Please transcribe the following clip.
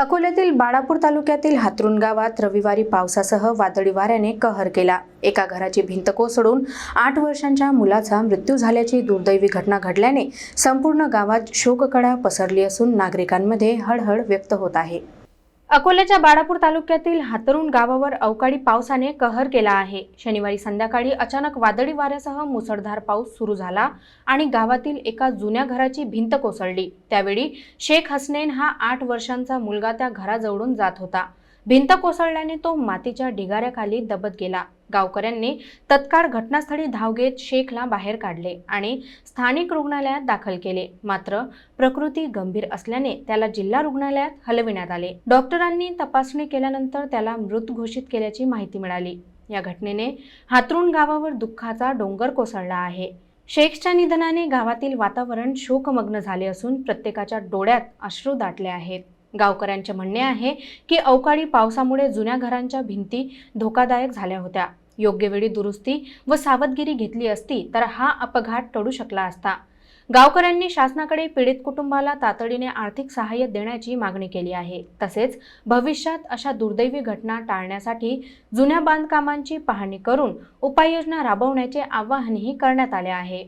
अकोल्यातील बाळापूर तालुक्यातील हातरुण गावात रविवारी पावसासह वादळी वाऱ्याने कहर केला. एका घराची भिंत कोसळून आठ वर्षांच्या मुलाचा मृत्यू झाल्याची दुर्दैवी घटना घडल्याने संपूर्ण गावात शोककडा पसरली असून नागरिकांमध्ये हळहळ व्यक्त होत आहे. अकोल्याच्या बाळापूर तालुक्यातील हातरुण गावावर अवकाळी पावसाने कहर केला आहे. शनिवारी संध्याकाळी अचानक वादळी वाऱ्यासह मुसळधार पाऊस सुरू झाला आणि गावातील एका जुन्या घराची भिंत कोसळली. त्यावेळी शेख हसनेन हा आठ वर्षांचा मुलगा त्या घराजवळून जात होता. भिंत कोसळल्याने तो मातीच्या ढिगाऱ्याखाली दबत गेला. गावकऱ्यांनी तत्काळ घटनास्थळी धाव घेत शेखला बाहेर काढले आणि स्थानिक रुग्णालयात दाखल केले. मात्र प्रकृती गंभीर असल्याने त्याला जिल्हा रुग्णालयात हलविण्यात आले. डॉक्टरांनी तपासणी केल्यानंतर त्याला मृत घोषित केल्याची माहिती मिळाली. या घटनेने हातरुण गावावर दुःखाचा डोंगर कोसळला आहे. शेखच्या निधनाने गावातील वातावरण शोकमग्न झाले असून प्रत्येकाच्या डोळ्यात अश्रू दाटले आहेत. गावकऱ्यांचे म्हणणे आहे की अवकाळी पावसामुळे जुन्या घरांच्या भिंती धोकादायक झाल्या होत्या. योग्य वेळी दुरुस्ती व सावधगिरी घेतली असती तर हा अपघात टळू शकला असता. गावकऱ्यांनी शासनाकडे पीडित कुटुंबाला तातडीने आर्थिक सहाय्य देण्याची मागणी केली आहे. तसेच भविष्यात अशा दुर्दैवी घटना टाळण्यासाठी जुन्या बांधकामांची पाहणी करून उपाययोजना राबवण्याचे आवाहनही करण्यात आले आहे.